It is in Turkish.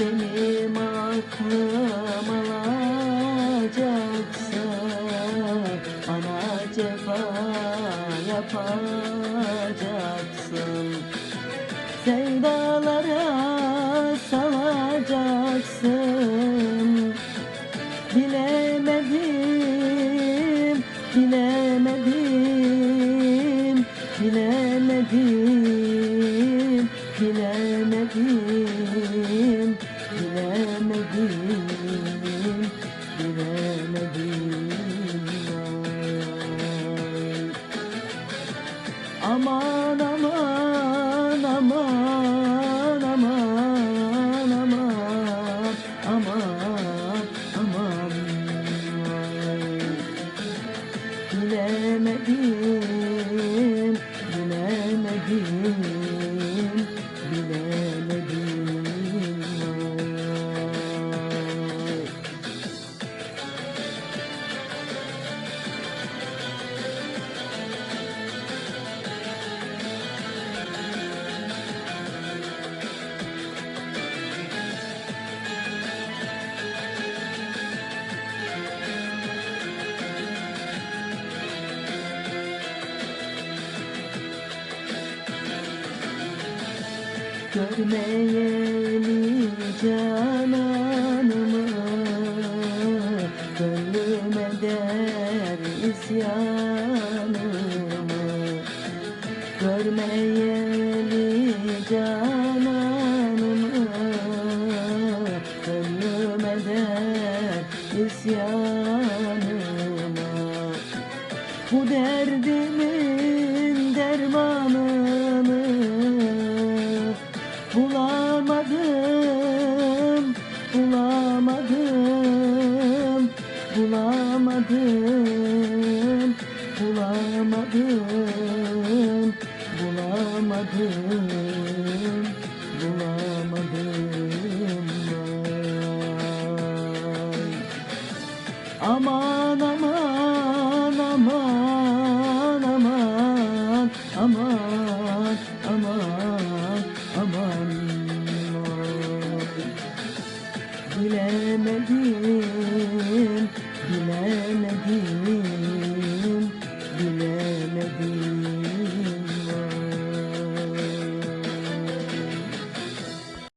benim aklım alacaksa Bana cefa yapacaksın? Sevdalara salacaksın. Bilemedim, bilemedim, bilemedim, bilemedim, Aman aman aman aman aman aman aman. Bilemedim, bilemedim, Görmeyeli cananımı Gönlüm eder isyanımı Görmeyeli cananımı Gönlüm eder isyanımı. Bu derdimin dermanını bulamadım, bulamadım, bulamadım, bulamadım. Aman